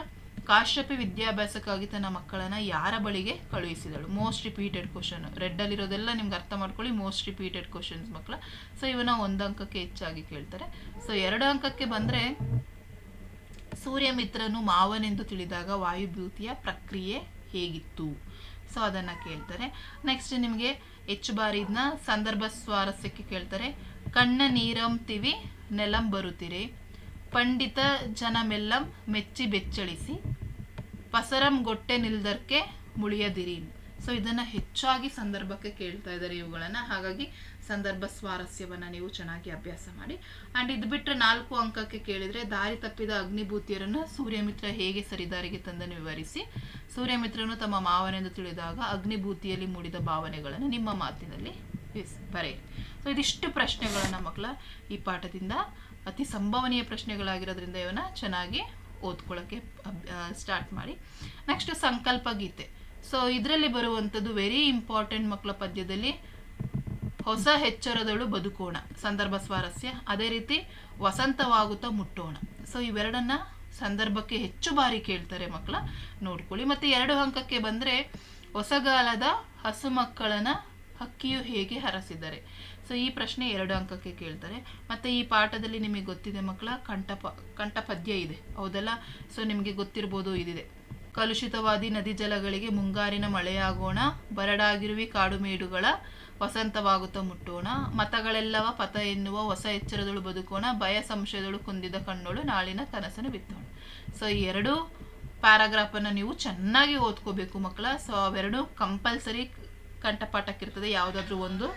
ಕಾಶ್ಯಪಿ ವಿದ್ಯಾಭ್ಯಾಸಕ್ಕಾಗಿ ತನ್ನ ಮಕ್ಕಳನ್ನ ಯಾರ ಬಳಿಗೆ ಕಳುಹಿಸಿದಳು? ಮೋಸ್ಟ್ ರಿಪೀಟೆಡ್ ಕ್ವಶನ್ ರೆಡ್ಡಲ್ಲಿರೋದೆಲ್ಲ ನಿಮ್ಗೆ ಅರ್ಥ ಮಾಡ್ಕೊಳ್ಳಿ. ಮೋಸ್ಟ್ ರಿಪೀಟೆಡ್ ಕ್ವಶನ್ಸ್ ಮಕ್ಕಳ. ಸೊ ಇವನ್ನ ಒಂದು ಅಂಕಕ್ಕೆ ಹೆಚ್ಚಾಗಿ ಕೇಳ್ತಾರೆ. ಸೊ ಎರಡು ಅಂಕಕ್ಕೆ ಬಂದರೆ, ಸೂರ್ಯಮಿತ್ರನು ಮಾವನೆಂದು ತಿಳಿದಾಗ ವಾಯುಭೂತಿಯ ಪ್ರಕ್ರಿಯೆ ಹೇಗಿತ್ತು? ಸೊ ಅದನ್ನು ಕೇಳ್ತಾರೆ. ನೆಕ್ಸ್ಟ್ ನಿಮಗೆ ಹೆಚ್ಚು ಬಾರಿ ಇದನ್ನ ಸಂದರ್ಭ ಸ್ವಾರಸ್ಯಕ್ಕೆ ಕೇಳ್ತಾರೆ. ಕಣ್ಣ ನೀರಂ ತಿವಿ ನೆಲಂ ಬರುತ್ತಿರೆ. ಪಂಡಿತ ಜನಮೆಲ್ಲಂ ಮೆಚ್ಚಿ ಬೆಚ್ಚಳಿಸಿ. ಪಸರಂ ಗೊಟ್ಟೆ ನಿಲ್ದರ್ಕೆ ಮುಳಿಯದಿರಿ. ಸೊ ಇದನ್ನ ಹೆಚ್ಚಾಗಿ ಸಂದರ್ಭಕ್ಕೆ ಕೇಳ್ತಾ ಇದ್ದಾರೆ ಇವುಗಳನ್ನ. ಹಾಗಾಗಿ ಸಂದರ್ಭ ಸ್ವಾರಸ್ಯವನ್ನು ನೀವು ಚೆನ್ನಾಗಿ ಅಭ್ಯಾಸ ಮಾಡಿ. ಆ್ಯಂಡ್ ಇದು ಬಿಟ್ಟರೆ ನಾಲ್ಕು ಅಂಕಕ್ಕೆ ಕೇಳಿದರೆ ದಾರಿ ತಪ್ಪಿದ ಅಗ್ನಿಭೂತಿಯರನ್ನು ಸೂರ್ಯಮಿತ್ರ ಹೇಗೆ ಸರಿದಾರಿಗೆ ತಂದನ್ನು ವಿವರಿಸಿ. ಸೂರ್ಯಮಿತ್ರನು ತಮ್ಮ ಮಾವನೆಂದು ತಿಳಿದಾಗ ಅಗ್ನಿಭೂತಿಯಲ್ಲಿ ಮೂಡಿದ ಭಾವನೆಗಳನ್ನು ನಿಮ್ಮ ಮಾತಿನಲ್ಲಿ ಬರೆಯಿರಿ ಸೊ ಇದಿಷ್ಟು ಪ್ರಶ್ನೆಗಳನ್ನು ಮಕ್ಕಳ ಈ ಪಾಠದಿಂದ ಅತಿ ಸಂಭವನೀಯ ಪ್ರಶ್ನೆಗಳಾಗಿರೋದ್ರಿಂದ ಇವನ್ನ ಚೆನ್ನಾಗಿ ಓದ್ಕೊಳ್ಳೋಕ್ಕೆ ಸ್ಟಾರ್ಟ್ ಮಾಡಿ. ನೆಕ್ಸ್ಟ್ ಸಂಕಲ್ಪ ಗೀತೆ. ಸೊ ಇದರಲ್ಲಿ ಬರುವಂಥದ್ದು ವೆರಿ ಇಂಪಾರ್ಟೆಂಟ್ ಮಕ್ಕಳ ಪದ್ಯದಲ್ಲಿ ಹೊಸ ಹೆಚ್ಚರದಳು ಬದುಕೋಣ. ಸಂದರ್ಭ ಸ್ವಾರಸ್ಯ. ಅದೇ ರೀತಿ ವಸಂತವಾಗುತ್ತಾ ಮುಟ್ಟೋಣ. ಸೊ ಇವೆರಡನ್ನ ಸಂದರ್ಭಕ್ಕೆ ಹೆಚ್ಚು ಬಾರಿ ಕೇಳ್ತಾರೆ ಮಕ್ಕಳ. ನೋಡ್ಕೊಳ್ಳಿ. ಮತ್ತೆ ಎರಡು ಅಂಕಕ್ಕೆ ಬಂದ್ರೆ ಹೊಸಗಾಲದ ಹಸು ಮಕ್ಕಳನ್ನ ಹಕ್ಕಿಯು ಹೇಗೆ ಹರಸಿದ್ದಾರೆ ಸೊ ಈ ಪ್ರಶ್ನೆ ಎರಡು ಅಂಕಕ್ಕೆ ಕೇಳ್ತಾರೆ. ಮತ್ತೆ ಈ ಪಾಠದಲ್ಲಿ ನಿಮಗೆ ಗೊತ್ತಿದೆ ಮಕ್ಕಳ, ಕಂಠಪ, ಕಂಠಪದ್ಯ ಇದೆ. ಹೌದಲ್ಲ? ಸೊ ನಿಮಗೆ ಗೊತ್ತಿರ್ಬೋದು ಇದಿದೆ. ಕಲುಷಿತವಾದಿ ನದಿ ಜಲಗಳಿಗೆ ಮುಂಗಾರಿನ ಮಳೆಯಾಗೋಣ, ಬರಡಾಗಿರುವಿ ಕಾಡು ಮೇಡುಗಳ ವಸಂತವಾಗುತ್ತಾ ಮುಟ್ಟೋಣ, ಮತಗಳೆಲ್ಲವ ಪಥ ಎನ್ನುವ ಹೊಸ ಎಚ್ಚರದಳು ಬದುಕೋಣ, ಭಯ ಸಂಶಯದಳು ಕುಂದಿದ ಕಣ್ಣೋಳು ನಾಳಿನ ಕನಸನ್ನು ಬಿತ್ತೋಣ. ಸೊ ಈ ಎರಡು ಪ್ಯಾರಾಗ್ರಾಫನ್ನು ನೀವು ಚೆನ್ನಾಗಿ ಓದ್ಕೋಬೇಕು ಮಕ್ಕಳ. ಸೊ ಅವೆರಡು ಕಂಪಲ್ಸರಿ ಕಂಠಪಾಠಕ್ಕಿರ್ತದೆ. ಯಾವುದಾದ್ರೂ ಒಂದು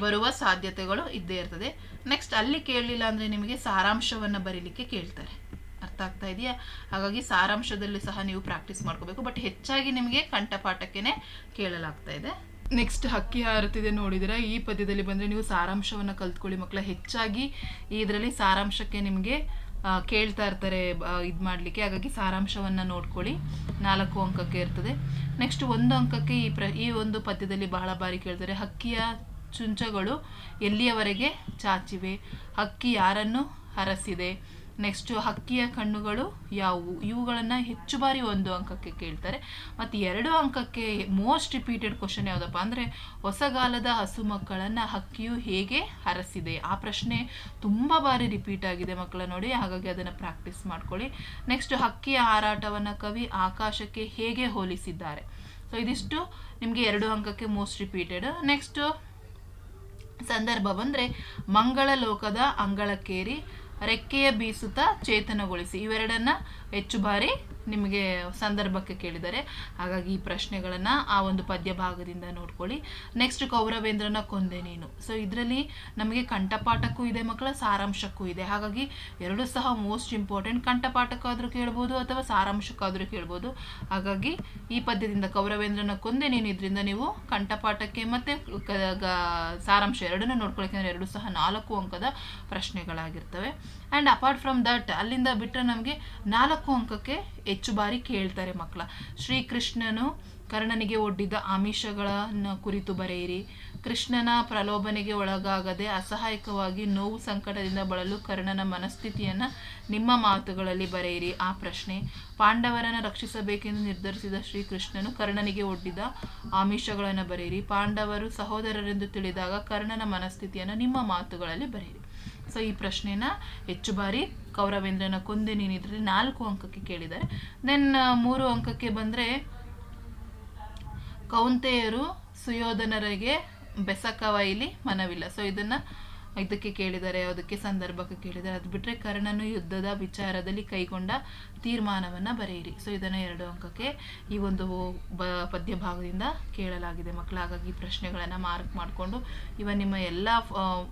ಬರುವ ಸಾಧ್ಯತೆಗಳು ಇದ್ದೇ ಇರ್ತದೆ. ನೆಕ್ಸ್ಟ್ ಅಲ್ಲಿ ಕೇಳಲಿಲ್ಲ ಅಂದರೆ ನಿಮಗೆ ಸಾರಾಂಶವನ್ನು ಬರೀಲಿಕ್ಕೆ ಕೇಳ್ತಾರೆ. ಆಗ್ತಾ ಇದೆಯಾ? ಹಾಗಾಗಿ ಸಾರಾಂಶದಲ್ಲಿ ಸಹ ನೀವು ಪ್ರಾಕ್ಟೀಸ್ ಮಾಡ್ಕೋಬೇಕು. ಬಟ್ ಹೆಚ್ಚಾಗಿ ನಿಮಗೆ ಕಂಠಪಾಠಕ್ಕೇನೆ ಕೇಳಲಾಗ್ತಾ ಇದೆ. ನೆಕ್ಸ್ಟ್ ಹಕ್ಕಿ ಹಾರುತ್ತಿದೆ ನೋಡಿದ್ರೆ, ಈ ಪದ್ಯದಲ್ಲಿ ಬಂದರೆ ನೀವು ಸಾರಾಂಶವನ್ನು ಕಲ್ತ್ಕೊಳ್ಳಿ ಮಕ್ಕಳ. ಹೆಚ್ಚಾಗಿ ಇದರಲ್ಲಿ ಸಾರಾಂಶಕ್ಕೆ ನಿಮಗೆ ಕೇಳ್ತಾ ಇರ್ತಾರೆ ಇದು ಮಾಡಲಿಕ್ಕೆ. ಹಾಗಾಗಿ ಸಾರಾಂಶವನ್ನು ನೋಡ್ಕೊಳ್ಳಿ. ನಾಲ್ಕು ಅಂಕಕ್ಕೆ ಇರ್ತದೆ. ನೆಕ್ಸ್ಟ್ ಒಂದು ಅಂಕಕ್ಕೆ ಈ ಪ್ರ, ಈ ಒಂದು ಪದ್ಯದಲ್ಲಿ ಬಹಳ ಬಾರಿ ಕೇಳ್ತಾರೆ, ಹಕ್ಕಿಯ ಚುಂಚಗಳು ಎಲ್ಲಿಯವರೆಗೆ ಚಾಚಿವೆ? ಹಕ್ಕಿ ಯಾರನ್ನು ಹರಸಿದೆ? ನೆಕ್ಸ್ಟ್ ಹಕ್ಕಿಯ ಕಣ್ಣುಗಳು ಯಾವುವು? ಇವುಗಳನ್ನು ಹೆಚ್ಚು ಬಾರಿ ಒಂದು ಅಂಕಕ್ಕೆ ಕೇಳ್ತಾರೆ. ಮತ್ತು ಎರಡು ಅಂಕಕ್ಕೆ ಮೋಸ್ಟ್ ರಿಪೀಟೆಡ್ ಕ್ವಶನ್ ಯಾವುದಪ್ಪ ಅಂದರೆ, ಹೊಸಗಾಲದ ಹಸು ಮಕ್ಕಳನ್ನು ಹಕ್ಕಿಯು ಹೇಗೆ ಹರಸಿದೆ ಆ ಪ್ರಶ್ನೆ ತುಂಬ ಬಾರಿ ರಿಪೀಟ್ ಆಗಿದೆ ಮಕ್ಕಳ ನೋಡಿ, ಹಾಗಾಗಿ ಅದನ್ನು ಪ್ರಾಕ್ಟೀಸ್ ಮಾಡ್ಕೊಳ್ಳಿ. ನೆಕ್ಸ್ಟ್ ಹಕ್ಕಿಯ ಹಾರಾಟವನ್ನು ಕವಿ ಆಕಾಶಕ್ಕೆ ಹೇಗೆ ಹೋಲಿಸಿದ್ದಾರೆ? ಸೊ ಇದಿಷ್ಟು ನಿಮಗೆ ಎರಡು ಅಂಕಕ್ಕೆ ಮೋಸ್ಟ್ ರಿಪೀಟೆಡ್ ನೆಕ್ಸ್ಟ್ ಸಂದರ್ಭ ಬಂದರೆ ಮಂಗಳ ಲೋಕದ ಅಂಗಳಕ್ಕೇರಿ ರೆಕ್ಕೆಯ ಬೀಸುತ್ತ ಚೇತನಗೊಳಿಸಿ ಇವೆರಡನ್ನ ಹೆಚ್ಚು ಬಾರಿ ನಿಮಗೆ ಸಂದರ್ಭಕ್ಕೆ ಕೇಳಿದ್ದಾರೆ ಹಾಗಾಗಿ ಈ ಪ್ರಶ್ನೆಗಳನ್ನು ಆ ಒಂದು ಪದ್ಯ ಭಾಗದಿಂದ ನೋಡ್ಕೊಳ್ಳಿ. ನೆಕ್ಸ್ಟ್ ಕೌರವೇಂದ್ರನ ಕೊಂದೆ ನೀನು. ಸೊ ಇದರಲ್ಲಿ ನಮಗೆ ಕಂಠಪಾಠಕ್ಕೂ ಇದೆ ಮಕ್ಕಳ, ಸಾರಾಂಶಕ್ಕೂ ಇದೆ. ಹಾಗಾಗಿ ಎರಡೂ ಸಹ ಮೋಸ್ಟ್ ಇಂಪಾರ್ಟೆಂಟ್ ಕಂಠಪಾಠಕ್ಕಾದರೂ ಕೇಳ್ಬೋದು ಅಥವಾ ಸಾರಾಂಶಕ್ಕಾದರೂ ಕೇಳ್ಬೋದು. ಹಾಗಾಗಿ ಈ ಪದ್ಯದಿಂದ ಕೌರವೇಂದ್ರನ ಕೊಂದೆ ನೀನು, ಇದರಿಂದ ನೀವು ಕಂಠಪಾಠಕ್ಕೆ ಮತ್ತು ಸಾರಾಂಶ ಎರಡನ್ನೂ ನೋಡ್ಕೊಳ್ಳೋಕೆ ಎರಡು ಸಹ ನಾಲ್ಕು ಅಂಕದ ಪ್ರಶ್ನೆಗಳಾಗಿರ್ತವೆ. ಆ್ಯಂಡ್ ಅಪಾರ್ಟ್ ಫ್ರಮ್ ದಟ್ ಅಲ್ಲಿಂದ ಬಿಟ್ಟರೆ ನಮಗೆ ನಾಲ್ಕು ಅಂಕಕ್ಕೆ ಹೆಚ್ಚು ಬಾರಿ ಕೇಳ್ತಾರೆ ಮಕ್ಕಳ. ಶ್ರೀಕೃಷ್ಣನು ಕರ್ಣನಿಗೆ ಒಡ್ಡಿದ ಆಮಿಷಗಳನ್ನು ಕುರಿತು ಬರೆಯಿರಿ. ಕೃಷ್ಣನ ಪ್ರಲೋಭನೆಗೆ ಒಳಗಾಗದೆ ಅಸಹಾಯಕವಾಗಿ ನೋವು ಸಂಕಟದಿಂದ ಬಳಲು ಕರ್ಣನ ಮನಸ್ಥಿತಿಯನ್ನು ನಿಮ್ಮ ಮಾತುಗಳಲ್ಲಿ ಬರೆಯಿರಿ. ಆ ಪ್ರಶ್ನೆ, ಪಾಂಡವರನ್ನು ರಕ್ಷಿಸಬೇಕೆಂದು ನಿರ್ಧರಿಸಿದ ಶ್ರೀಕೃಷ್ಣನು ಕರ್ಣನಿಗೆ ಒಡ್ಡಿದ ಆಮಿಷಗಳನ್ನು ಬರೆಯಿರಿ. ಪಾಂಡವರು ಸಹೋದರರೆಂದು ತಿಳಿದಾಗ ಕರ್ಣನ ಮನಸ್ಥಿತಿಯನ್ನು ನಿಮ್ಮ ಮಾತುಗಳಲ್ಲಿ ಬರೆಯಿರಿ. ಸೊ ಈ ಪ್ರಶ್ನೆನ ಹೆಚ್ಚು ಬಾರಿ ಕೌರವೇಂದ್ರನ ಕೊಂದೆ ನೀನು ಇದರಲ್ಲಿ ನಾಲ್ಕು ಅಂಕಕ್ಕೆ ಕೇಳಿದ್ದಾರೆ. ದೆನ್ ಮೂರು ಅಂಕಕ್ಕೆ ಬಂದರೆ ಕೌಂತೆಯರು ಸುಯೋಧನರಿಗೆ ಬೆಸಕವಾಯಿಲಿ ಮನವಿಲ್ಲ. ಸೊ ಇದನ್ನ ಇದಕ್ಕೆ ಕೇಳಿದರೆ, ಅದಕ್ಕೆ ಸಂದರ್ಭಕ್ಕೆ ಕೇಳಿದರೆ, ಅದು ಬಿಟ್ಟರೆ ಕರ್ಣನು ಯುದ್ಧದ ವಿಚಾರದಲ್ಲಿ ಕೈಗೊಂಡ ತೀರ್ಮಾನವನ್ನು ಬರೆಯಿರಿ. ಸೊ ಇದನ್ನು ಎರಡು ಅಂಕಕ್ಕೆ ಈ ಒಂದು ಬ, ಪದ್ಯ ಭಾಗದಿಂದ ಕೇಳಲಾಗಿದೆ. ಮಕ್ಕಳು ಹಾಗಾಗಿ ಪ್ರಶ್ನೆಗಳನ್ನು ಮಾರ್ಕ್ ಮಾಡಿಕೊಂಡು ಇವನ್ ನಿಮ್ಮ ಎಲ್ಲ